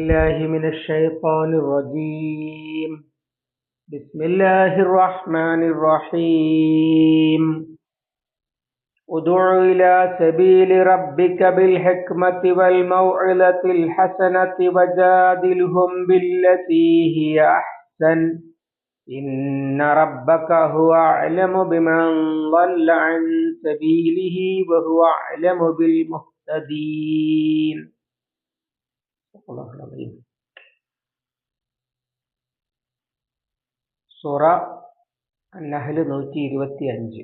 بالله من الشيطان الرجيم. بسم الله الرحمن الرحيم. ادع إلى سبيل ربك بالحكمة والموعظة الحسنة وجادلهم بالتي هي أحسن. إن ربك هو أعلم بمن ضل عن سبيله وهو أعلم بالمهتدين. Allahu Amin. സൂറ നൂറ്റി ഇരുപത്തി അഞ്ച്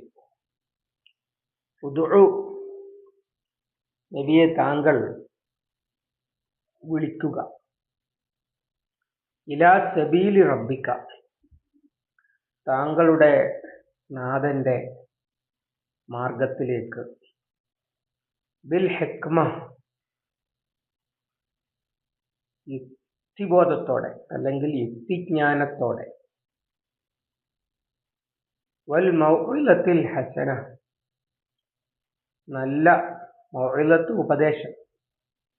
നബിയെ താങ്കൾ വിളിക്കുക. ഇലാ സബീലി റബ്ബിക്ക താങ്കളുടെ നാഥന്റെ മാർഗത്തിലേക്ക് ബിൽ ഹെക്മ യുക്തിബോധത്തോടെ അല്ലെങ്കിൽ യുക്തിജ്ഞാനത്തോടെ. വൽ മൗലത്തിൽ ഹസന. നല്ല മൗലത്ത് ഉപദേശം.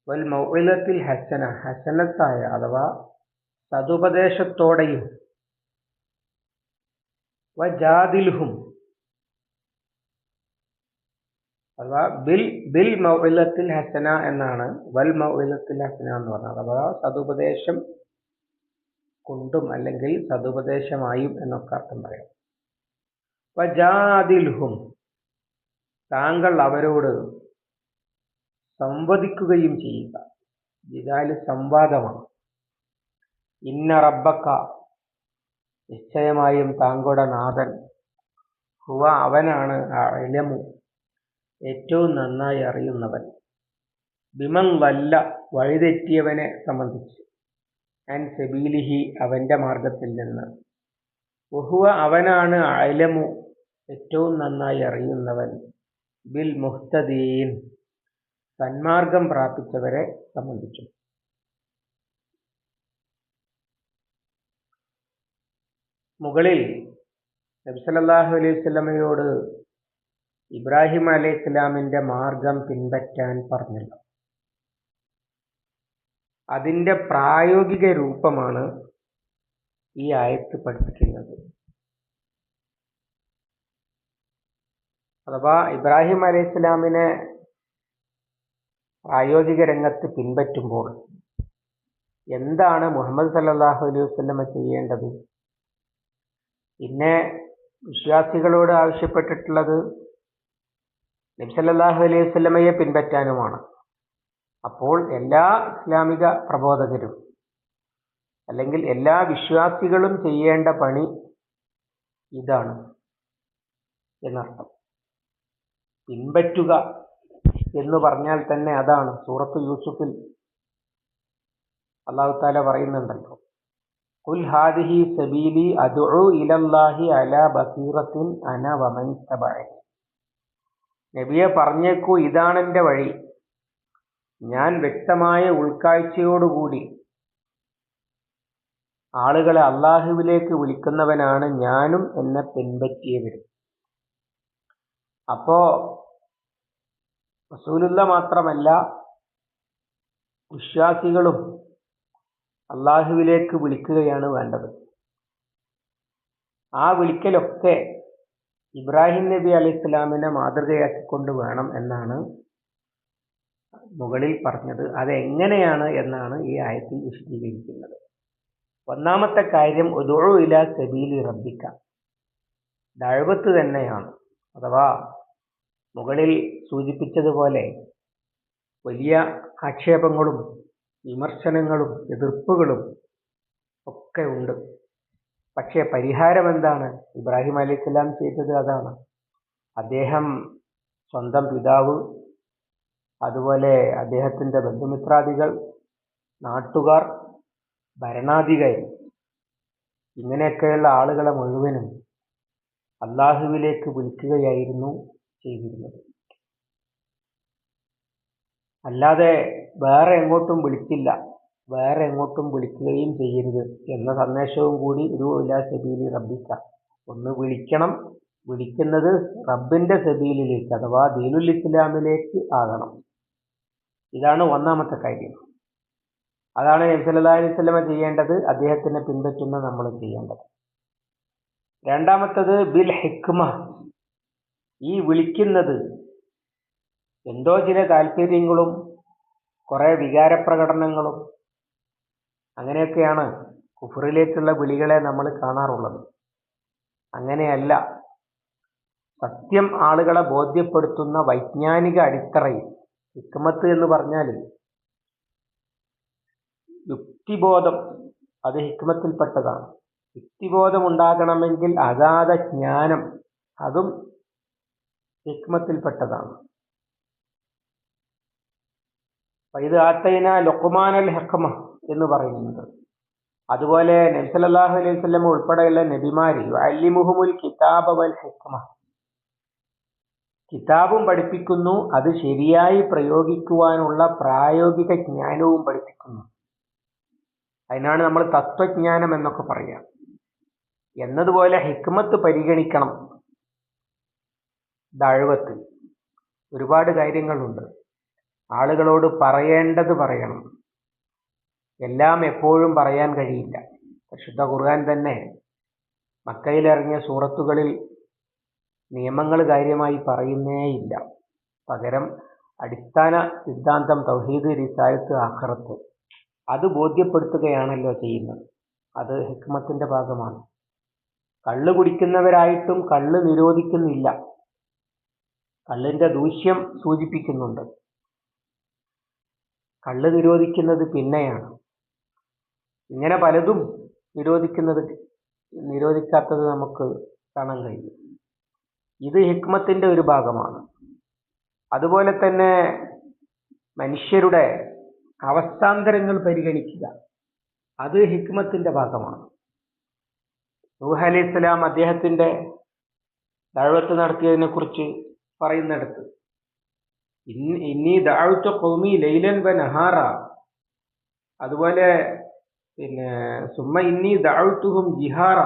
വൽ മൗലത്തിൽ ഹസന. ഹസനത്തായ അഥവാ സതുപദേശത്തോടെയും. വജാദിൽഹും അഥവാ ബിൽ ബിൽ മൗലത്തിൽ ഹസന എന്നാണ് വൽ മൗലത്തിൽ ഹസന എന്ന് പറഞ്ഞത്. അഥവാ സതുപദേശം കൊണ്ടും അല്ലെങ്കിൽ സതുപദേശമായും എന്നൊക്കെ അർത്ഥം പറയാം. വജാദിൽഹും താങ്കൾ അവരോട് സംവദിക്കുകയും ചെയ്യുക. ജിദാൽ സംവാദമാണ്. ഇന്ന റബ്ബക്ക നിശ്ചയമായും താങ്കളുടെ നാഥൻ. ഹുവ അവനാണ് അലമു ഏറ്റവും നന്നായി അറിയുന്നവൻ. ബിമൻ വല്ല വഴിതെറ്റിയവനെ സംബന്ധിച്ച്. ആൻഡ് സെബീലിഹി അവന്റെ മാർഗത്തിൽ നിന്ന്. ബഹുവ അവനാണ് അലമു ഏറ്റവും നന്നായി അറിയുന്നവൻ. ബിൽ മുഹ്തദീൻ സന്മാർഗം പ്രാപിച്ചവരെ സംബന്ധിച്ചു. മുകളിൽ നബ്സലല്ലാഹു അലൈഹി സ്വലമയോട് ഇബ്രാഹിം അലൈഹി ഇസ്ലാമിന്റെ മാർഗം പിൻപറ്റാൻ പറഞ്ഞില്ല. അതിന്റെ പ്രായോഗിക രൂപമാണ് ഈ ആയത്ത് പഠിപ്പിക്കുന്നത്. അഥവാ ഇബ്രാഹിം അലൈഹി ഇസ്ലാമിനെ പ്രായോഗിക രംഗത്ത് പിൻപറ്റുമ്പോൾ എന്താണ് മുഹമ്മദ് സല്ലാഹു അലൈഹി വസ്ലമ ചെയ്യേണ്ടത്? പിന്നെ വിശ്വാസികളോട് ആവശ്യപ്പെട്ടിട്ടുള്ളത് നബ്സല്ലാഹു അലൈഹി വസല്ലമയെ പിൻപറ്റാനുമാണ്. അപ്പോൾ എല്ലാ ഇസ്ലാമിക പ്രബോധകരും അല്ലെങ്കിൽ എല്ലാ വിശ്വാസികളും ചെയ്യേണ്ട പണി ഇതാണ് എന്നർത്ഥം. പിൻപറ്റുക എന്ന് പറഞ്ഞാൽ തന്നെ അതാണ്. സൂറത്ത് യൂസുഫിൽ അള്ളാഹു താല പറയുന്നുണ്ടല്ലോ കുൽ ഹാദിഹി സബീലി അദുഉ ഇലല്ലാഹി അലാ ബസീറത്തിൻ അന വമൻ തബഅനി നബിയെ പറഞ്ഞേക്കൂ ഇതാണ് എന്റെ വഴി. ഞാൻ വ്യക്തമായ ഉൾക്കാഴ്ചയോടുകൂടി ആളുകളെ അള്ളാഹുവിലേക്ക് വിളിക്കുന്നവനാണ് ഞാനും എന്നെ പിൻപറ്റിയവരും. അപ്പോ റസൂലുള്ള മാത്രമല്ല വിശ്വാസികളും അള്ളാഹുവിലേക്ക് വിളിക്കുകയാണ് വേണ്ടത്. ആ വിളിക്കലൊക്കെ ഇബ്രാഹിം നബി അലി ഇസ്ലാമിനെ മാതൃകയാക്കിക്കൊണ്ട് വേണം എന്നാണ് മുകളിൽ പറഞ്ഞത്. അതെങ്ങനെയാണ് എന്നാണ് ഈ ആയത്തിൽ വിശദീകരിക്കുന്നത്. ഒന്നാമത്തെ കാര്യം ഒതുഴു ഇല സബീലി റബ്ബിക്ക ദഴവത്ത് തന്നെയാണ്. അഥവാ മുകളിൽ സൂചിപ്പിച്ചതുപോലെ വലിയ ആക്ഷേപങ്ങളും വിമർശനങ്ങളും എതിർപ്പുകളും ഒക്കെ ഉണ്ട്. പക്ഷേ പരിഹാരം എന്താണ് ഇബ്രാഹിം അലൈഹിസ്ലാം ചെയ്തത് അതാണ്. അദ്ദേഹം സ്വന്തം പിതാവ് അതുപോലെ അദ്ദേഹത്തിന്റെ ബന്ധുമിത്രാദികൾ നാട്ടുകാർ ഭരണാധികാരി ഇങ്ങനെയൊക്കെയുള്ള ആളുകളെ മുഴുവനും അള്ളാഹുവിലേക്ക് വിളിക്കുകയായിരുന്നു ചെയ്തിരുന്നത്. അല്ലാതെ വേറെ എങ്ങോട്ടും വിളിക്കില്ല വേറെ എങ്ങോട്ടും വിളിക്കുകയും ചെയ്യരുത് എന്ന സന്ദേശവും കൂടി ഒരു ഇലാ സബീലി റബ്ബിക്ക. ഒന്ന് വിളിക്കണം. വിളിക്കുന്നത് റബ്ബിന്റെ സബീലിലേക്ക് അഥവാ ദീനുൽ ഇസ്ലാമിലേക്ക് ആകണം. ഇതാണ് ഒന്നാമത്തെ കാര്യം. അതാണ് അലൈഹി വസല്ലമ ചെയ്യേണ്ടത്. അദ്ദേഹത്തിനെ പിന്തുറ്റുന്ന നമ്മൾ ചെയ്യേണ്ടത്. രണ്ടാമത്തത് ബിൽ ഹിക്മ. ഈ വിളിക്കുന്നത് എന്തോ ചില താല്പര്യങ്ങളും കുറേ വികാരപ്രകടനങ്ങളും അങ്ങനെയൊക്കെയാണ് കുഫറിലേക്കുള്ള വിളികളെ നമ്മൾ കാണാറുള്ളത്. അങ്ങനെയല്ല സത്യം ആളുകളെ ബോധ്യപ്പെടുത്തുന്ന വൈജ്ഞാനിക അടിത്തറയിൽ ഹിക്മത്ത് എന്ന് പറഞ്ഞാൽ യുക്തിബോധം അത് ഹിക്മത്തിൽപ്പെട്ടതാണ്. യുക്തിബോധം ഉണ്ടാകണമെങ്കിൽ അഗാധ ജ്ഞാനം അതും ഹിക്മത്തിൽപ്പെട്ടതാണ്. ഇത് ആത്തൈന ലൊക്കുമാനൽ ഹെക്കമ എന്ന് പറയുന്നത്. അതുപോലെ നബി സല്ലല്ലാഹു അലൈഹി വസല്ലം ഉൾപ്പെടെയുള്ള നബിമാരി അല്ലിമുഹുമുൽ കിതാബ് വൽ ഹിക്മ. കിതാബും പഠിപ്പിക്കുന്നു അത് ശരിയായി പ്രയോഗിക്കുവാനുള്ള പ്രായോഗിക ജ്ഞാനവും പഠിപ്പിക്കുന്നു. അതിനാണ് നമ്മൾ തത്വജ്ഞാനം എന്നൊക്കെ പറയാം. എന്നതുപോലെ ഹിക്മത്ത് പരിഗണിക്കണം. ദഴവത്ത്. ഒരുപാട് കാര്യങ്ങളുണ്ട്. ആളുകളോട് പറയേണ്ടത് പറയണം. എല്ലാം എപ്പോഴും പറയാൻ കഴിയില്ല. പരിശുദ്ധ ഖുർആൻ തന്നെ മക്കയിലിറങ്ങിയ സൂറത്തുകളിൽ നിയമങ്ങൾ കാര്യമായി പറയുന്നേയില്ല. പകരം അടിസ്ഥാന സിദ്ധാന്തം തൗഹീദ് റിസായത്ത് ആഖിറത്ത് അത് ബോധ്യപ്പെടുത്തുകയാണല്ലോ ചെയ്യുന്നത്. അത് ഹിക്മത്തിന്റെ ഭാഗമാണ്. കള്ള് കുടിക്കുന്നവരായിട്ടും കള്ള് നിരോധിക്കുന്നില്ല. കള്ളിന്റെ ദൂഷ്യം സൂചിപ്പിക്കുന്നുണ്ട്. കള്ള് നിരോധിക്കുന്നത് പിന്നെയാണ്. ഇങ്ങനെ പലതും നിരോധിക്കുന്നത് നിരോധിക്കാത്തത് നമുക്ക് കാണാൻ കഴിയും. ഇത് ഹിക്മത്തിന്റെ ഒരു ഭാഗമാണ്. അതുപോലെ തന്നെ മനുഷ്യരുടെ അവസ്ഥാന്തരങ്ങൾ പരിഗണിക്കുക അത് ഹിക്മത്തിന്റെ ഭാഗമാണ്. നൂഹ് അലി ഇസ്ലാം അദ്ദേഹത്തിന്റെ ദഴവത്ത് നടത്തിയതിനെ കുറിച്ച് പറയുന്നിടത്ത് ഇന്നി ദാഴ്ത്ത കൗമി ലൈലൻ വ നഹാറ. അതുപോലെ പിന്നെ സുമ്മ ഇന്നി ദാഴ്ത്തുഹും ജിഹാറ.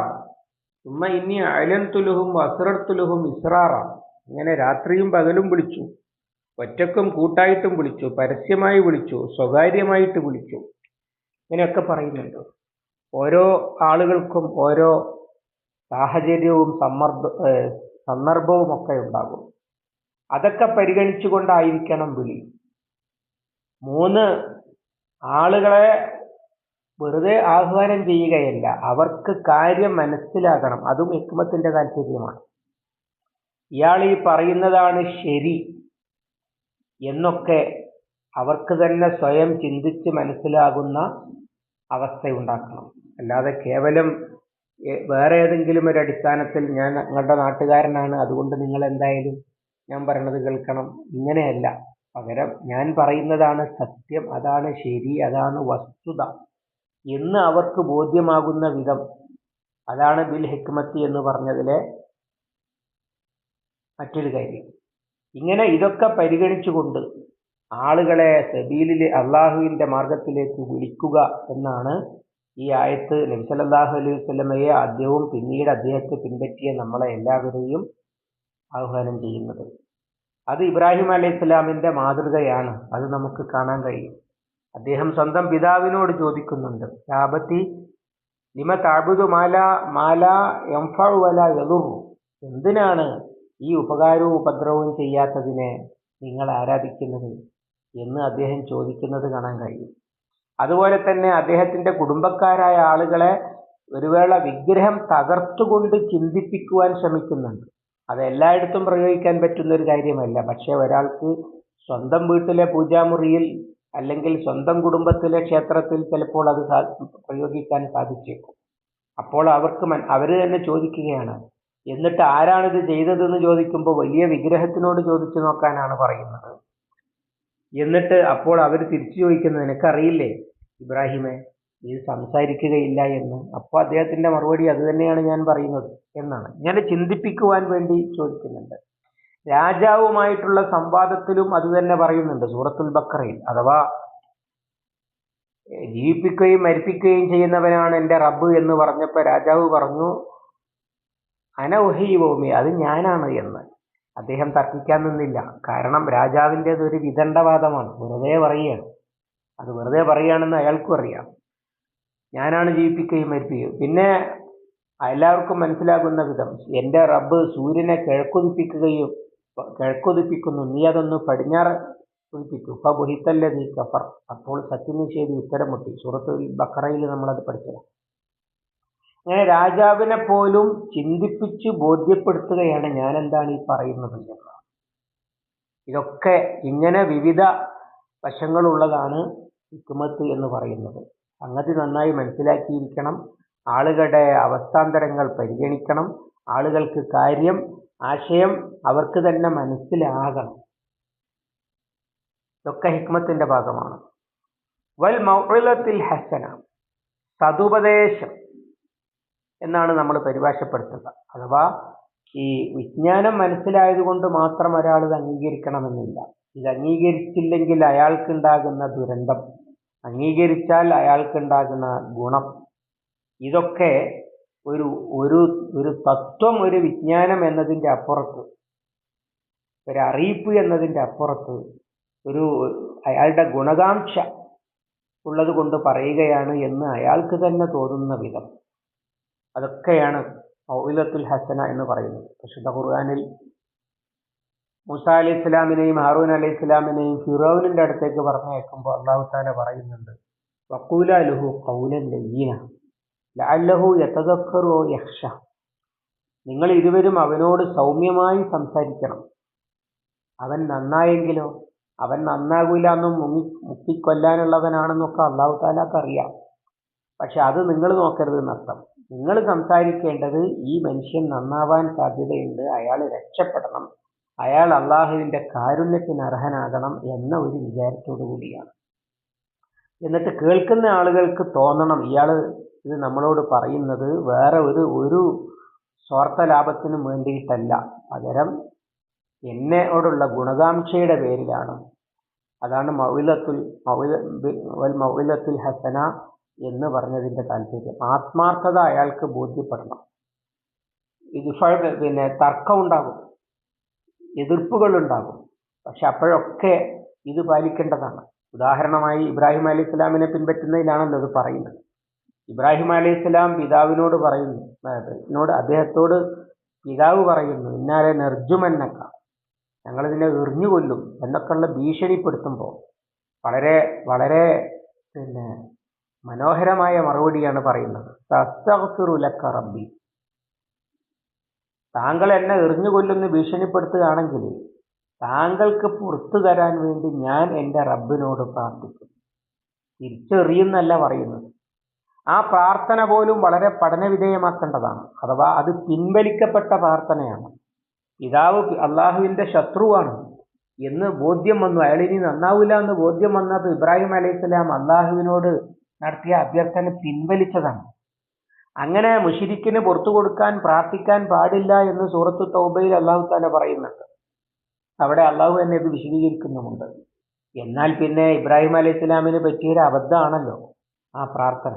സുമ്മ ഇന്നി അയലൻതുലുഹും അസ്രർത്തുലുഹും ഇസ്രാറ. അങ്ങനെ രാത്രിയും പകലും വിളിച്ചു. ഒറ്റക്കും കൂട്ടായിട്ടും വിളിച്ചു. പരസ്യമായി വിളിച്ചു. സ്വകാര്യമായിട്ട് വിളിച്ചു. ഇങ്ങനെയൊക്കെ പറയുന്നുണ്ട്. ഓരോ ആളുകൾക്കും ഓരോ സാഹചര്യവും സമ്മർദ്ദ സന്ദർഭവും ഒക്കെ ഉണ്ടാകും. അതൊക്കെ പരിഗണിച്ചുകൊണ്ടായിരിക്കണം വിളി. മൂന്ന് ആളുകളെ വെറുതെ ആഹ്വാനം ചെയ്യുകയല്ല. അവർക്ക് കാര്യം മനസ്സിലാകണം അതും ഹിക്മത്തിന്റെ താല്പര്യമാണ്. ഇയാൾ ഈ പറയുന്നതാണ് ശരി എന്നൊക്കെ അവർക്ക് തന്നെ സ്വയം ചിന്തിച്ച് മനസ്സിലാകുന്ന അവസ്ഥയുണ്ടാക്കണം. അല്ലാതെ കേവലം വേറെ ഏതെങ്കിലും ഒരു അടിസ്ഥാനത്തിൽ ഞാൻ നിങ്ങളുടെ നാട്ടുകാരനാണ് അതുകൊണ്ട് നിങ്ങൾ എന്തായാലും ഞാൻ പറയണത് കേൾക്കണം. ഇങ്ങനെയല്ല. പകരം ഞാൻ പറയുന്നതാണ് സത്യം അതാണ് ശരി അതാണ് വസ്തുത. എന്ന് അവർക്ക് ബോധ്യമാകുന്ന വിധം. അതാണ് ബിൽ ഹിക്മത്തി എന്ന് പറഞ്ഞതിലെ മറ്റൊരു കാര്യം. ഇങ്ങനെ ഇതൊക്കെ പരിഗണിച്ചുകൊണ്ട് ആളുകളെ സബീലിലെ അള്ളാഹുവിന്റെ മാർഗത്തിലേക്ക് വിളിക്കുക എന്നാണ് ഈ ആയത്ത് നബി സല്ലല്ലാഹു അലൈഹി വസല്ലമയെ ആദ്യവും പിന്നീട് അദ്ദേഹത്തെ പിൻപറ്റിയ നമ്മളെ എല്ലാവരെയും ആഹ്വാനം ചെയ്യുന്നത്. അത് ഇബ്രാഹിം അലൈഹി സ്വലാമിന്റെ മാതൃകയാണ്. അത് നമുക്ക് കാണാൻ കഴിയും. അദ്ദേഹം സ്വന്തം പിതാവിനോട് ചോദിക്കുന്നുണ്ട് യാബത്തി ലിമ താബുദു മാല മാല എംഫു വല എന്തിനാണ് ഈ ഉപകാരവും ഉപദ്രവവും ചെയ്യാത്തതിനെ നിങ്ങൾ ആരാധിക്കുന്നത്? എന്ന് അദ്ദേഹം ചോദിക്കുന്നത് കാണാൻ കഴിയും. അതുപോലെ തന്നെ അദ്ദേഹത്തിന്റെ കുടുംബക്കാരായ ആളുകളെ ഒരു വേള വിഗ്രഹം തകർത്തുകൊണ്ട് ചിന്തിപ്പിക്കുവാൻ ശ്രമിക്കുന്നുണ്ട്. അത് എല്ലായിടത്തും പ്രയോഗിക്കാൻ പറ്റുന്ന ഒരു കാര്യമല്ല. പക്ഷേ ഒരാൾക്ക് സ്വന്തം വീട്ടിലെ പൂജാമുറിയിൽ അല്ലെങ്കിൽ സ്വന്തം കുടുംബത്തിലെ ക്ഷേത്രത്തിൽ ചിലപ്പോൾ അത് പ്രയോഗിക്കാൻ സാധിച്ചേക്കും. അപ്പോൾ അവർക്ക് അവർ തന്നെ ചോദിക്കുകയാണ് എന്നിട്ട് ആരാണിത് ചെയ്തതെന്ന് ചോദിക്കുമ്പോൾ വലിയ വിഗ്രഹത്തിനോട് ചോദിച്ചു നോക്കാനാണ് പറയുന്നത്. എന്നിട്ട് അപ്പോൾ അവർ തിരിച്ചു ചോദിക്കുന്നത് നിനക്കറിയില്ലേ ഇബ്രാഹിമെ ഇത് സംസാരിക്കുകയില്ല എന്ന്. അപ്പോൾ അദ്ദേഹത്തിന്റെ മറുപടി അത് തന്നെയാണ് ഞാൻ പറയുന്നത് എന്നാണ്. ഞാൻ ചിന്തിപ്പിക്കുവാൻ വേണ്ടി ചോദിക്കുന്നുണ്ട്. രാജാവുമായിട്ടുള്ള സംവാദത്തിലും അത് തന്നെ പറയുന്നുണ്ട് സൂറത്തുൽ ബക്കറയിൽ അഥവാ ജീവിപ്പിക്കുകയും മരിപ്പിക്കുകയും ചെയ്യുന്നവനാണ് എന്റെ റബ്ബ് എന്ന് പറഞ്ഞപ്പോൾ രാജാവ് പറഞ്ഞു അനൗഹി ഭൂമി അത് ഞാനാണ് എന്ന്. അദ്ദേഹം തർക്കിക്കാൻ നിന്നില്ല. കാരണം രാജാവിന്റെത് ഒരു വിദണ്ഡവാദമാണ്. വെറുതെ പറയുകയാണ്. അത് വെറുതെ പറയുകയാണെന്ന് അയാൾക്കും അറിയാം. ഞാനാണ് ജീവിപ്പിക്കുകയും മരിപ്പിക്കുകയും. പിന്നെ എല്ലാവർക്കും മനസ്സിലാകുന്ന വിധം എന്റെ റബ്ബ് സൂര്യനെ കിഴക്കുതിപ്പിക്കുകയും കിഴക്കുതിപ്പിക്കുന്നു. നീ അതൊന്ന് പടിഞ്ഞാറ് ഉദിപ്പിക്കൂ നീ കഫർ. അപ്പോൾ സത്യനിഷേധി ഉത്തരം മുട്ടി. സൂറത്തുൽ ബക്കറയിൽ നമ്മളത് പഠിച്ചത്. അങ്ങനെ രാജാവിനെ പോലും ചിന്തിപ്പിച്ച് ബോധ്യപ്പെടുത്തുകയാണ് ഞാൻ എന്താണ് ഈ പറയുന്നത് എന്നുള്ളത്. ഇതൊക്കെ ഇങ്ങനെ വിവിധ വശങ്ങളുള്ളതാണ് ഹിക്മത്ത് എന്ന് പറയുന്നത്. സംഗതി നന്നായി മനസ്സിലാക്കിയിരിക്കണം. ആളുകളുടെ അവസ്ഥാന്തരങ്ങൾ പരിഗണിക്കണം. ആളുകൾക്ക് കാര്യം ആശയം അവർക്ക് തന്നെ മനസ്സിലാകണം. ഇതൊക്കെ ഹിക്മത്തിന്റെ ഭാഗമാണ്. വൽ മൗലത്തിൽ ഹസന സതുപദേശം എന്നാണ് നമ്മൾ പരിഭാഷപ്പെടുത്തുക. അഥവാ ഈ വിജ്ഞാനം മനസ്സിലായതുകൊണ്ട് മാത്രം ഒരാൾ ഇത് അംഗീകരിക്കണമെന്നില്ല. ഇത് അംഗീകരിച്ചില്ലെങ്കിൽ അയാൾക്കുണ്ടാകുന്ന ദുരന്തം അംഗീകരിച്ചാൽ അയാൾക്കുണ്ടാകുന്ന ഗുണം. ഇതൊക്കെ ഒരു ഒരു ഒരു തത്വം ഒരു വിജ്ഞാനം എന്നതിന്റെ അപ്പുറത്ത് ഒരു അറിയിപ്പ് എന്നതിന്റെ അപ്പുറത്ത് ഒരു അയാളുടെ ഗുണകാംക്ഷ ഉള്ളത് കൊണ്ട് പറയുകയാണ് എന്ന് അയാൾക്ക് തന്നെ തോന്നുന്ന വിധം. അതൊക്കെയാണ് ഔലത്തുൽ ഹസന എന്ന് പറയുന്നത്. വിശുദ്ധ ഖുർആാനിൽ മൂസ അലി ഇസ്ലാമിനെയും ഹാറൂൻ അലി ഇസ്ലാമിനെയും ഫിറോവിനിന്റെ അടുത്തേക്ക് പറഞ്ഞയക്കുമ്പോൾ അള്ളാഹു താല പറയുന്നുണ്ട് വക്കൂല ലുഹു കൗലൻ ലയ്യന ലഅല്ലഹു യതദക്കറു യക്ഷ നിങ്ങൾ ഇരുവരും അവനോട് സൗമ്യമായി സംസാരിക്കണം. അവൻ നന്നായെങ്കിലോ അവൻ നന്നാകൂല എന്നും മുങ്ങി മുക്കിക്കൊല്ലാനുള്ളവനാണെന്നൊക്കെ അള്ളാഹു താലാക്ക് അറിയാം. പക്ഷെ അത് നിങ്ങൾ നോക്കരുത് എന്നർത്ഥം. നിങ്ങൾ സംസാരിക്കേണ്ടത് ഈ മനുഷ്യൻ നന്നാവാൻ സാധ്യതയുണ്ട്. അയാൾ രക്ഷപ്പെടണം. അയാൾ അള്ളാഹുവിന്റെ കാരുണ്യത്തിന് അർഹനാകണം എന്ന ഒരു വിചാരത്തോടു കൂടിയാണ് എന്നിട്ട് കേൾക്കുന്ന ആളുകൾക്ക് തോന്നണം ഇയാൾ ഇത് നമ്മളോട് പറയുന്നത് വേറെ ഒരു ഒരു സ്വാർത്ഥ ലാഭത്തിനും വേണ്ടിയിട്ടല്ല. പകരം എന്നോടുള്ള ഗുണകാംക്ഷയുടെ പേരിലാണ്. അതാണ് മൗലത്തുൽ മൗലത്തുൽ ഹസന എന്ന് പറഞ്ഞതിന്റെ താല്പര്യം. ആത്മാർത്ഥത അയാൾക്ക് ബോധ്യപ്പെടണം. ഇത് പിന്നെ തർക്കം ഉണ്ടാകും. എതിർപ്പുകൾ ഉണ്ടാകും. പക്ഷെ അപ്പോഴൊക്കെ ഇത് പാലിക്കേണ്ടതാണ്. ഉദാഹരണമായി ഇബ്രാഹിം അലി ഇസ്ലാമിനെ പിൻപറ്റുന്നതിലാണല്ലോ ഇത് പറയുന്നത്. ഇബ്രാഹിം അലി ഇസ്ലാം പിതാവിനോട് പറയുന്നു. എന്നോട് അദ്ദേഹത്തോട് പിതാവ് പറയുന്നു ഇന്നാലെ നെർജുമെന്നക്ക ഞങ്ങളിതിനെ എറിഞ്ഞു കൊല്ലും എന്നൊക്കെയുള്ള ഭീഷണിപ്പെടുത്തുമ്പോൾ വളരെ വളരെ പിന്നെ മനോഹരമായ മറുപടിയാണ് പറയുന്നത്. തസ്തഫിറുലക്ക റബ്ബി. താങ്കൾ എന്നെ എറിഞ്ഞു കൊല്ലുന്ന ഭീഷണിപ്പെടുത്തുകയാണെങ്കിൽ താങ്കൾക്ക് പുറത്തു തരാൻ വേണ്ടി ഞാൻ എന്റെ റബ്ബിനോട് പ്രാർത്ഥിക്കും. തിരിച്ചെറിയുന്നല്ല പറയുന്നത്. ആ പ്രാർത്ഥന പോലും വളരെ പഠനവിധേയമാക്കേണ്ടതാണ്. അഥവാ അത് പിൻവലിക്കപ്പെട്ട പ്രാർത്ഥനയാണ്. പിതാവ് അള്ളാഹുവിന്റെ ശത്രുവാണ് എന്ന് ബോധ്യം വന്നു. അയാൾ ഇനി നന്നാവില്ല എന്ന് ബോധ്യം വന്നത് ഇബ്രാഹിം അലൈഹിസ്സലാം അള്ളാഹുവിനോട് നടത്തിയ അഭ്യർത്ഥന പിൻവലിച്ചതാണ്. അങ്ങനെ മുഷിരിക്കിന് പുറത്തു കൊടുക്കാൻ പ്രാർത്ഥിക്കാൻ പാടില്ല എന്ന് സൂറത്ത് തൗബയിൽ അള്ളാഹു താല പറയുന്നുണ്ട്. അവിടെ അള്ളാഹു തന്നെ ഇത് വിശദീകരിക്കുന്നുമുണ്ട്. എന്നാൽ പിന്നെ ഇബ്രാഹിം അലൈഹി ഇസ്ലാമിന് പറ്റിയൊരു അബദ്ധമാണല്ലോ ആ പ്രാർത്ഥന.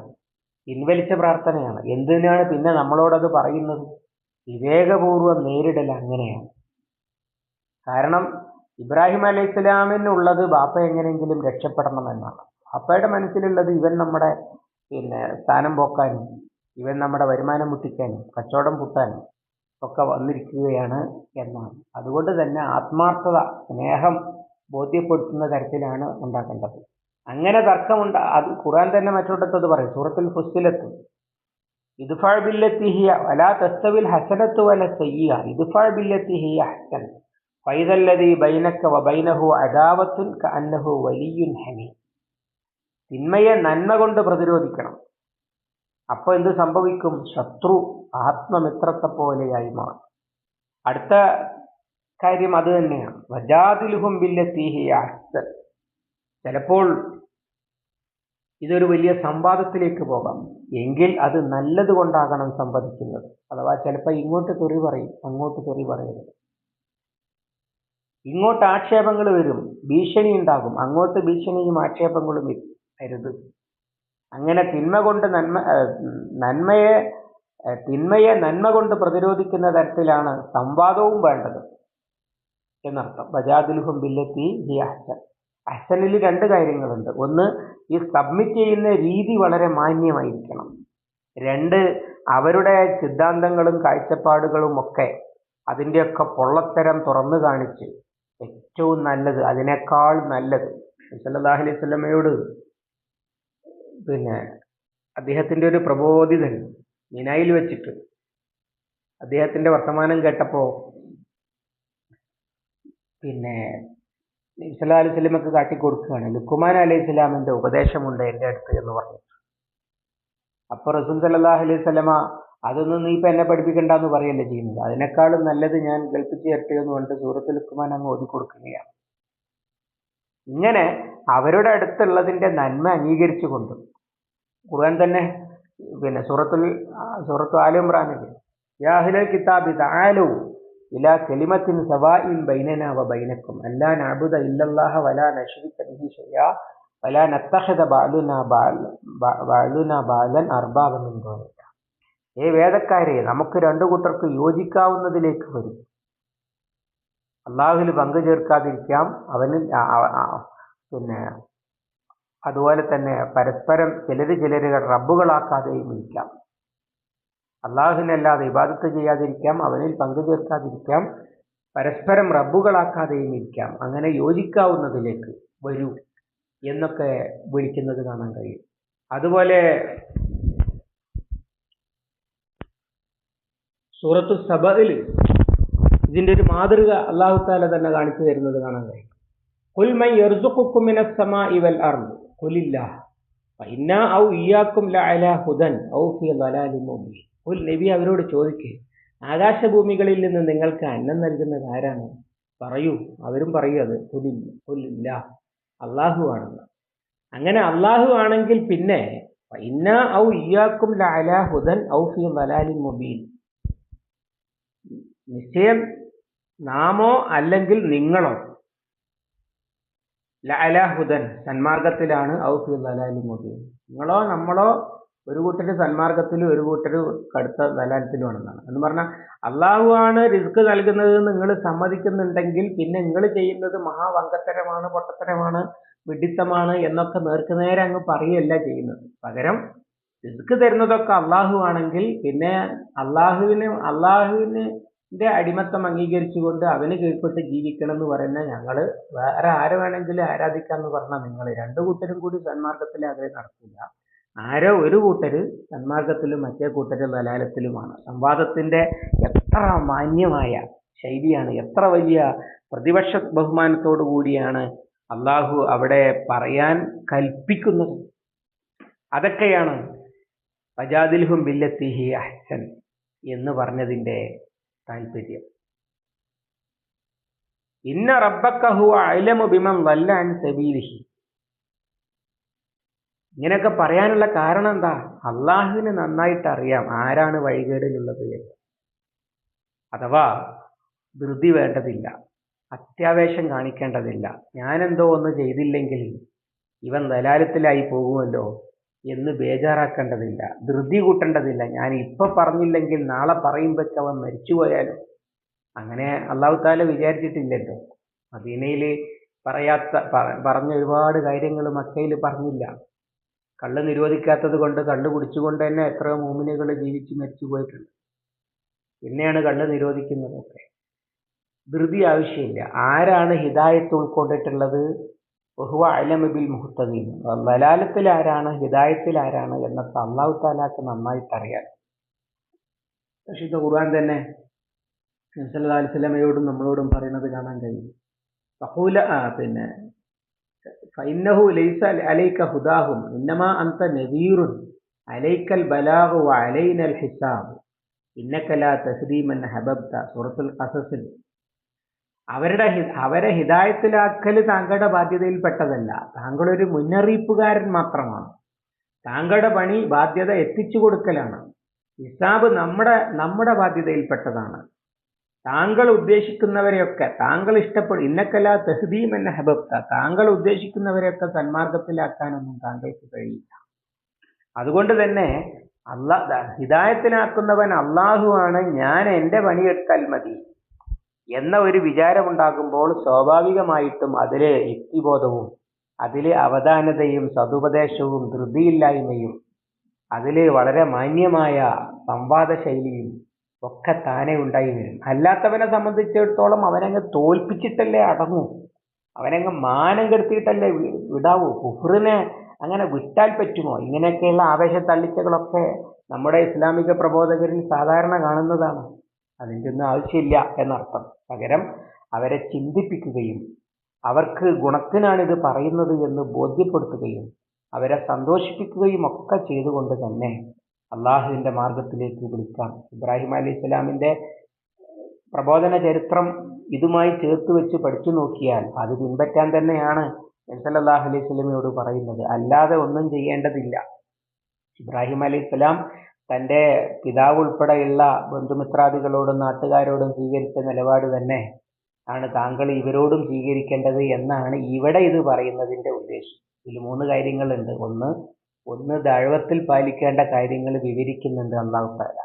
പിൻവലിച്ച പ്രാർത്ഥനയാണ്. എന്തിനാണ് പിന്നെ നമ്മളോടത് പറയുന്നത്? വിവേകപൂർവം നേരിടൽ അങ്ങനെയാണ്. കാരണം ഇബ്രാഹിം അലൈഹി ഇസ്ലാമിനുള്ളത് ബാപ്പ എങ്ങനെയെങ്കിലും രക്ഷപ്പെടണം എന്നാണ് ബാപ്പയുടെ മനസ്സിലുള്ളത് ഇവൻ നമ്മുടെ പിന്നെ സ്ഥാനം പോക്കാനും ഇവൻ നമ്മുടെ വരുമാനം മുട്ടിക്കാനും കച്ചവടം പൂട്ടാനും ഒക്കെ വന്നിരിക്കുകയാണ് എന്നാണ്. അതുകൊണ്ട് തന്നെ ആത്മാർത്ഥത സ്നേഹം ബോധ്യപ്പെടുത്തുന്ന തരത്തിലാണ് ഉണ്ടാക്കേണ്ടത്. അങ്ങനെ തർക്കമുണ്ട്. അത് ഖുറാൻ തന്നെ മറ്റൊരിടത്തത് പറയും. സൂറത്തുൽ ഫുസ്സിലെത്തും. ഇദ്ഫാ ബില്ലത്തിഹിയ വലാ തസ്തവിൽ ഹസനത്ത് വല സയ്യ ഇദ്ഫാ ബില്ലത്തിഹിയ ഹസൻ. ഫൈദല്ലദീ ബൈനക വബൈനഹു അദാവത്തുൻ കഅന്നഹു വലിയുൻ ഹമീ. തിന്മയെ നന്മ കൊണ്ട് പ്രതിരോധിക്കണം. അപ്പോൾ എന്ത് സംഭവിക്കും? ശത്രു ആത്മമിത്രത്തെ പോലെയായി മാറും. അടുത്ത കാര്യം അത് തന്നെയാണ്. വജാതിലുഹും ബില്ലത്തിഹിയ ഹസൻ. ചിലപ്പോൾ ഇതൊരു വലിയ സംവാദത്തിലേക്ക് പോകാം. എങ്കിൽ അത് നല്ലത് കൊണ്ടാകണം സംവദിക്കുന്നത്. അഥവാ ചിലപ്പോൾ ഇങ്ങോട്ട് തെറി പറയും അങ്ങോട്ട് തെറി പറയരുത്. ഇങ്ങോട്ട് ആക്ഷേപങ്ങൾ വരും ഭീഷണി ഉണ്ടാകും. അങ്ങോട്ട് ഭീഷണിയും ആക്ഷേപങ്ങളും വരുത് അങ്ങനെ തിന്മ കൊണ്ട് നന്മ നന്മയെ തിന്മയെ നന്മ കൊണ്ട് പ്രതിരോധിക്കുന്ന തരത്തിലാണ് സംവാദവും വേണ്ടത്. എന്നർത്ഥം. ബജാദുൽഹും ബില്ലത്തി ഹിയഹ്സൻ അഹ്സനിൽ രണ്ട് കാര്യങ്ങളുണ്ട്. ഒന്ന് ഈ സബ്മിറ്റ് ചെയ്യുന്ന രീതി വളരെ മാന്യമായിരിക്കണം. രണ്ട് അവരുടെ സിദ്ധാന്തങ്ങളും കാഴ്ചപ്പാടുകളും ഒക്കെ അതിന്റെയൊക്കെ പൊള്ളത്തരം തുറന്നു കാണിച്ച് ഏറ്റവും നല്ലത് അതിനേക്കാൾ നല്ലത്. അലൈഹി വസല്ലമയോട് പിന്നെ അദ്ദേഹത്തിന്റെ ഒരു പ്രബോധിതൻ മിനായിൽ വെച്ചിട്ട് അദ്ദേഹത്തിന്റെ വർത്തമാനം കേട്ടപ്പോൾ പിന്നെ നബിസല്ലാ അലൈഹി സ്വലമക്ക് കാട്ടിക്കൊടുക്കുകയാണ് ലുക്കുമാൻ അലൈഹി സ്വലാമിന്റെ ഉപദേശമുണ്ട് എന്റെ അടുത്ത് എന്ന് പറഞ്ഞു. അപ്പോൾ റസൂൽ സല്ലാഹു അലൈഹി സ്വലമ അതൊന്നും നീ ഇപ്പം എന്നെ പഠിപ്പിക്കണ്ട എന്ന് പറയല്ലേ ചെയ്യുന്നത്? അതിനേക്കാളും നല്ലത് ഞാൻ കേൾപ്പിച്ച് തരട്ടെ എന്ന് പറഞ്ഞിട്ട് സൂറത്ത് ലുക്കുമാൻ അങ്ങ് ഓതി കൊടുക്കുകയാണ്. ഇങ്ങനെ അവരുടെ അടുത്തുള്ളതിന്റെ നന്മ അംഗീകരിച്ചുകൊണ്ട് ഖുർആൻ തന്നെ പിന്നെ സൂറത്തുൽ സൂറത്തു ആലുംറാനിൽ യാഹിലൽ കിതാബി താലു ഇലാ കലിമത്തിൻ സവാഇൻ ബൈനന വ ബൈനക്കും അല്ലാ നഅബുദ ഇല്ലല്ലാഹ വലാ നശ്രിക ബിഹി ഷൈഅ വലാ നത്തഖദ ബഅലുന ബഅലുന ബഅലൻ അർബാബ മിൻ ദൂനില്ല ഏ വേദക്കാരെ നമുക്ക് രണ്ടു കൂട്ടർക്ക് യോജിക്കാവുന്നതിലേക്ക് വരും. അള്ളാഹുവിൽ പങ്കു ചേർക്കാതിരിക്കാം. അവനിൽ പിന്നെ അതുപോലെ തന്നെ പരസ്പരം ചിലര് ചിലരുകൾ റബ്ബുകളാക്കാതെയും ഇരിക്കാം. അള്ളാഹുവിനല്ലാതെ ഇബാദത്ത് ചെയ്യാതിരിക്കാം അവനിൽ പങ്കു ചേർക്കാതിരിക്കാം പരസ്പരം റബ്ബുകളാക്കാതെയും ഇരിക്കാം. അങ്ങനെ യോജിക്കാവുന്നതിലേക്ക് വരൂ എന്നൊക്കെ വിളിക്കുന്നത് കാണാൻ കഴിയും. അതുപോലെ സൂറത്തു സബയിൽ ഇതിന്റെ ഒരു മാതൃക അള്ളാഹു താല തന്നെ കാണിച്ചു തരുന്നത് കാണാൻ കഴിയും. കുൽമൈ യർസുഖുക്കുമിന സമാഇ വൽ അർദ്. കുലില്ലാഹ് ഫഇന്നാ ഔ ഇയാക്കും ഹുദൻ. ഔ ഫീ മുബീൻ. കുൽ നബി അവരോട് ചോദിക്കേ ആകാശഭൂമികളിൽ നിന്ന് നിങ്ങൾക്ക് അന്നം നൽകുന്നത് ആരാണ്? പറയൂ അവരും പറയൂ അത്. കുലില്ല കുലില്ല അള്ളാഹു ആണെന്ന്. അങ്ങനെ അള്ളാഹു ആണെങ്കിൽ പിന്നെ ഇന്ന ഔ ഇയാക്കും ലാല ഹുദൻ ഔ ഫീ ളലാലിൻ മൊബീൻ. നിശ്ചയം നാമോ അല്ലെങ്കിൽ നിങ്ങളോ ലാലാഹുദൻ ഹുദൻ സന്മാർഗത്തിലാണ് ഔ ഫീ ളലാലിൻ മൊബീൻ. നിങ്ങളോ നമ്മളോ ഒരു കൂട്ടർ സന്മാർഗത്തിലും ഒരു കൂട്ടർ കടുത്ത ദലാലത്തിലുമാണെന്നാണ് എന്ന് പറഞ്ഞാൽ അള്ളാഹു ആണ് റിസ്ക് നൽകുന്നത് നിങ്ങൾ സമ്മതിക്കുന്നുണ്ടെങ്കിൽ പിന്നെ നിങ്ങൾ ചെയ്യുന്നത് മഹാവങ്കത്തരമാണ് പൊട്ടത്തരമാണ് വിഡിത്തമാണ് എന്നൊക്കെ നേർക്ക് നേരെ അങ്ങ് പറയുകയല്ല ചെയ്യുന്നത്. പകരം റിസ്ക് തരുന്നതൊക്കെ അള്ളാഹു ആണെങ്കിൽ പിന്നെ അള്ളാഹുവിന് അള്ളാഹുവിന് അടിമത്തം അംഗീകരിച്ചുകൊണ്ട് അവന് കീഴ്പ്പെട്ട് ജീവിക്കണം എന്ന് പറയുന്ന ഞങ്ങൾ വേറെ ആരെ വേണമെങ്കിലും ആരാധിക്കാന്ന് പറഞ്ഞാൽ നിങ്ങൾ. രണ്ടു കൂട്ടരും കൂടി സന്മാർഗത്തിൽ അതേ നടക്കില്ല. ആരോ ഒരു കൂട്ടർ സന്മാർഗത്തിലും മറ്റേ കൂട്ടർ ദലാലത്തിലുമാണ് സംവാദത്തിന്റെ എത്ര മാന്യമായ ശൈലിയാണ് എത്ര വലിയ പ്രതിപക്ഷ ബഹുമാനത്തോടു കൂടിയാണ് അള്ളാഹു അവിടെ പറയാൻ കൽപ്പിക്കുന്നത്. അതൊക്കെയാണ് പജാദിൽഹും ബില്ലത്തിഹി അഹ്സൻ എന്ന് പറഞ്ഞതിന്റെ താല്പര്യം ഇന്ന റബ്ബക്കഹു അലമു ബിമൻ വല്ല അൻ സബീലിഹി. ഇങ്ങനെയൊക്കെ പറയാനുള്ള കാരണം എന്താ? അള്ളാഹുവിന് നന്നായിട്ട് അറിയാം ആരാണ് വഴികേടിലുള്ളത് എന്ന്. അഥവാ ധൃതി വേണ്ടതില്ല അത്യാവേശം കാണിക്കേണ്ടതില്ല ഞാനെന്തോ ഒന്ന് ചെയ്തില്ലെങ്കിൽ ഇവൻ ദലാലത്തിലായി പോകുമല്ലോ എന്ന് ബേജാറാക്കേണ്ടതില്ല ധൃതി കൂട്ടേണ്ടതില്ല ഞാൻ ഇപ്പൊ പറഞ്ഞില്ലെങ്കിൽ നാളെ പറയുമ്പോഴേക്ക് അവൻ മരിച്ചുപോയാലോ അങ്ങനെ അള്ളാഹു താല വിചാരിച്ചിട്ടില്ലല്ലോ. മദീനയിൽ പറയാത്ത പറഞ്ഞ ഒരുപാട് കാര്യങ്ങൾ മക്കയിൽ പറഞ്ഞില്ല. കള്ള് നിരോധിക്കാത്തത് കൊണ്ട് കള്ള് കുടിച്ചുകൊണ്ട് തന്നെ എത്രയോ മൂമിനുകൾ ജീവിച്ച് മരിച്ചു പോയിട്ടുണ്ട്. പിന്നെയാണ് കള്ള് നിരോധിക്കുന്നതൊക്കെ ധൃതി ആവശ്യമില്ല. ആരാണ് ഹിദായത്ത് ഉൾക്കൊണ്ടിട്ടുള്ളത്? ബഹുവ അലമബിൽ മുഹത്തദീൻ വലാലത്തിൽ ആരാണ് ഹിദായത്തിൽ ആരാണ് എന്നൊക്കെ അള്ളാഹു താലാക്ക് നന്നായിട്ട് അറിയാം. വിശുദ്ധ ഖുർആൻ തന്നെ നബ്സല്ലാ അലിസ്ലമയോടും നമ്മളോടും പറയുന്നത് കാണാൻ കഴിയും. സഹൂല പിന്നെ ഹിസാബ് ഇന്നക്കല തസ്രീമൻ ഹബബ്ത അവരുടെ അവരെ ഹിതായത്തിലാക്കൽ താങ്കളുടെ ബാധ്യതയിൽപ്പെട്ടതല്ല. താങ്കളൊരു മുന്നറിയിപ്പുകാരൻ മാത്രമാണ്. താങ്കളുടെ പണി ബാധ്യത എത്തിച്ചു കൊടുക്കലാണ്. ഹിസാബ് നമ്മുടെ നമ്മുടെ ബാധ്യതയിൽപ്പെട്ടതാണ്. താങ്കൾ ഉദ്ദേശിക്കുന്നവരെയൊക്കെ താങ്കൾ ഇഷ്ടപ്പെടും ഇന്നക്കല തെഹദീം എന്ന ഹബബ്ത താങ്കൾ ഉദ്ദേശിക്കുന്നവരെയൊക്കെ സന്മാർഗത്തിലാക്കാനൊന്നും താങ്കൾക്ക് കഴിയില്ല. അതുകൊണ്ട് തന്നെ അള്ളാ ഹിതായത്തിനാക്കുന്നവൻ അള്ളാഹു ആണ് ഞാൻ എന്റെ പണിയെടുത്താൽ മതി എന്ന ഒരു വിചാരമുണ്ടാകുമ്പോൾ സ്വാഭാവികമായിട്ടും അതിലെ യുക്തിബോധവും അതിലെ അവധാനതയും സതുപദേശവും ധൃതിയില്ലായ്മയും അതിലെ വളരെ മാന്യമായ സംവാദ ശൈലിയും ഒക്കെ താനേ ഉണ്ടായി വരും. അല്ലാത്തവനെ സംബന്ധിച്ചിടത്തോളം അവനങ്ങ് തോൽപ്പിച്ചിട്ടല്ലേ അടങ്ങൂ. അവനങ്ങ് മാനം കെടുത്തിയിട്ടല്ലേ വിടാവൂ. കുഫറിനെ അങ്ങനെ വിട്ടാൽ പറ്റുമോ? ഇങ്ങനെയൊക്കെയുള്ള ആവേശ തള്ളിച്ചകളൊക്കെ നമ്മുടെ ഇസ്ലാമിക പ്രബോധകരിൽ സാധാരണ കാണുന്നതാണ്. അതിന്റെ ഒന്നും ആവശ്യമില്ല എന്നർത്ഥം. പകരം അവരെ ചിന്തിപ്പിക്കുകയും അവർക്ക് ഗുണത്തിനാണിത് പറയുന്നത് എന്ന് ബോധ്യപ്പെടുത്തുകയും അവരെ സന്തോഷിപ്പിക്കുകയും ഒക്കെ ചെയ്തുകൊണ്ട് തന്നെ അള്ളാഹുവിന്റെ മാർഗത്തിലേക്ക് വിളിക്കാം. ഇബ്രാഹിം അലി ഇസ്ലാമിന്റെ പ്രബോധന ചരിത്രം ഇതുമായി ചേർത്ത് വെച്ച് പഠിച്ചു നോക്കിയാൽ അത് പിൻപറ്റാൻ തന്നെയാണ് നബ്സല്ലാഹു അലൈഹി സ്വലമിയോട് പറയുന്നത്. അല്ലാതെ ഒന്നും ചെയ്യേണ്ടതില്ല. ഇബ്രാഹിം അലി ഇസ്ലാം തന്റെ പിതാവ് ഉൾപ്പെടെയുള്ള ബന്ധുമിത്രാദികളോടും നാട്ടുകാരോടും സ്വീകരിച്ച നിലപാട് തന്നെ ആണ് താങ്കൾ ഇവരോടും സ്വീകരിക്കേണ്ടത് എന്നാണ് ഇവിടെ ഇത് പറയുന്നതിന്റെ ഉദ്ദേശം. ഇതിൽ മൂന്ന് കാര്യങ്ങളുണ്ട്. ഒന്ന് ഒന്ന് ദൈവത്തിൽ പാലിക്കേണ്ട കാര്യങ്ങൾ വിവരിക്കുന്നുണ്ട് അള്ളാഹു താല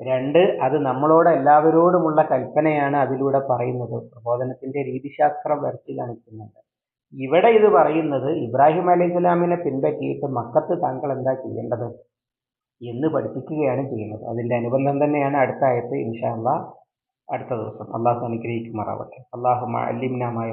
രണ്ട് അത് നമ്മളോട് എല്ലാവരോടുമുള്ള കൽപ്പനയാണ് അതിലൂടെ പറയുന്നത്. പ്രബോധനത്തിന്റെ രീതിശാസ്ത്രം വരച്ചു കാണിക്കുന്നുണ്ട്. ഇവിടെ ഇത് പറയുന്നത് ഇബ്രാഹിം അലൈഹി സ്വലാമിനെ പിൻപറ്റിയിട്ട് മക്കത്ത് താങ്കൾ എന്താ ചെയ്യേണ്ടത് എന്ന് പഠിപ്പിക്കുകയാണ് ചെയ്യുന്നത്. അതിന്റെ അനുബന്ധം തന്നെയാണ് അടുത്ത ആയത്ത് ഇൻഷാ അള്ളാഹ് അടുത്ത ദിവസം. അള്ളാഹു അനുഗ്രഹിക്കുമാറാവട്ടെ. അള്ളാഹു അല്ലിംനാമായ